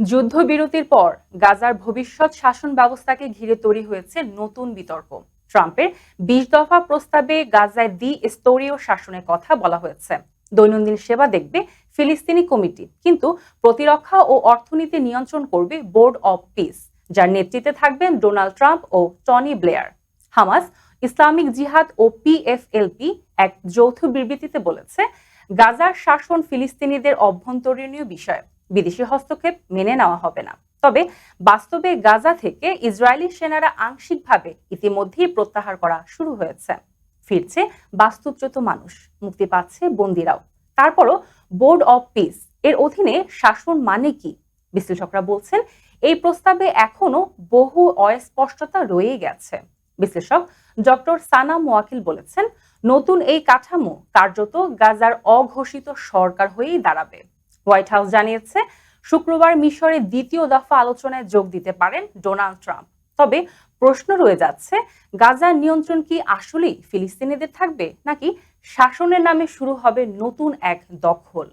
যুদ্ধবিরতির পর গাজার ভবিষ্যৎ শাসন ব্যবস্থাকে ঘিরে তৈরি হয়েছে নতুন বিতর্ক। ট্রাম্পের বিশ দফা প্রস্তাবে গাজায় দ্বি স্তরীয় শাসনের কথা বলা হয়েছে। দৈনন্দিন সেবা দেখবে ফিলিস্তিনি কমিটি, কিন্তু প্রতিরক্ষা ও অর্থনীতি নিয়ন্ত্রণ করবে বোর্ড অব পিস, যার নেতৃত্বে থাকবেন ডোনাল্ড ট্রাম্প ও Tony Blair. Hamas, Islamic Jihad ও পিএফএলপি এক যৌথ বিবৃতিতে বলেছে, গাজার শাসন ফিলিস্তিনিদের অভ্যন্তরীণীয় বিষয়। বিদেশি হস্তক্ষেপ মেনে নেওয়া হবে না। তবে বাস্তবে গাজা থেকে ইসরায়েলি সেনারা আংশিকভাবে ইতিমধ্যেই প্রত্যাহার করা শুরু হয়েছে। ফিরছে বাস্তুচ্যুত মানুষ, মুক্তি পাচ্ছে বন্দিরাও। তারপরও বোর্ড অব পিস এর অধীনে শাসন মানে কি? বিশ্লেষকরা বলছেন, এই প্রস্তাবে এখনও বহু অস্পষ্টতা রয়ে গেছে। বিশ্লেষক ডক্টর সানাম ওয়াকিল বলেছেন, নতুন এই কাঠামো কার্যত গাজার অঘোষিত সরকার হয়েই দাঁড়াবে। হোয়াইট হাউস জানিয়েছে, শুক্রবার মিশরে দ্বিতীয় দফা আলোচনায় যোগ দিতে পারেন ডোনাল্ড ট্রাম্প। তবে প্রশ্ন রয়ে যাচ্ছে, গাজার নিয়ন্ত্রণ কি আসলেই ফিলিস্তিনিদের থাকবে নাকি শাসনের নামে শুরু হবে নতুন এক দখল?